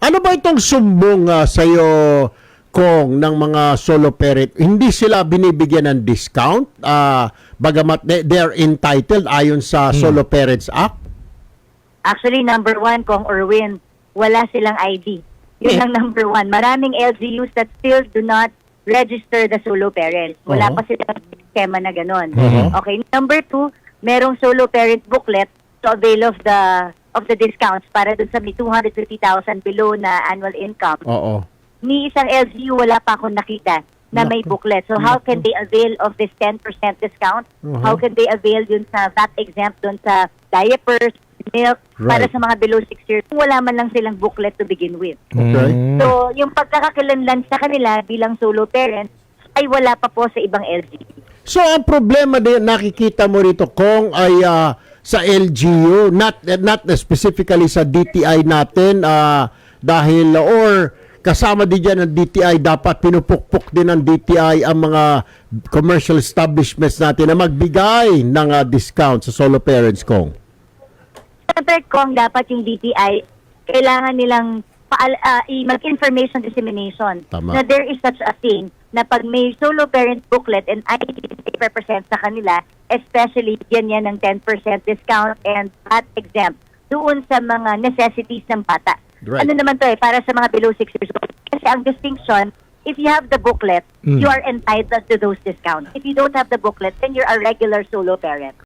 Ano ba itong sumbong sa sa'yo, Kong, ng mga solo parent? Hindi sila binibigyan ng discount? ah, bagamat they, they are entitled ayon sa Solo Parents Act? Actually, number one, Kong Orwin, wala silang ID. Yun Eh. ang number one. Maraming LGUs that still do not register the solo parents. Wala Oo. pa silang schema na ganon. Mhm. Okay, number two, merong solo parent booklet to avail of the of the discounts para dun sa may 250,000 below na annual income. Oo. Ni isang LGU wala pa akong nakita na may booklet. So how can they avail of this 10% discount? Mhm. How can they avail dun sa VAT exempt dun sa diapers, milk, para Right. sa mga below 6 years? Kung Wala man lang silang booklet to begin with. Okay. Mm. So yung pagkakakilanlan sa kanila bilang solo parents ay wala pa po sa ibang LGU. So ang problema din nakikita mo rito Kong ay ah, sa LGU not not specifically sa DTI natin ah, dahil or kasama din dyan ng DTI dapat pinupukpok din ng DTI ang mga commercial establishments natin na magbigay ng ah, discount sa solo parents Kong. Siyempre, kung dapat yung DTI, kailangan nilang paal, i- mag-information dissemination Tama. na there is such a thing na pag may solo parent booklet and I represent sa kanila, especially yan yan ng 10% discount and VAT exempt doon sa mga necessities ng bata. Right. Ano naman to eh, para sa mga below 6 years old. Kasi ang distinction, if you have the booklet, Mm. you are entitled to those discounts. If you don't have the booklet, then you're a regular solo parent.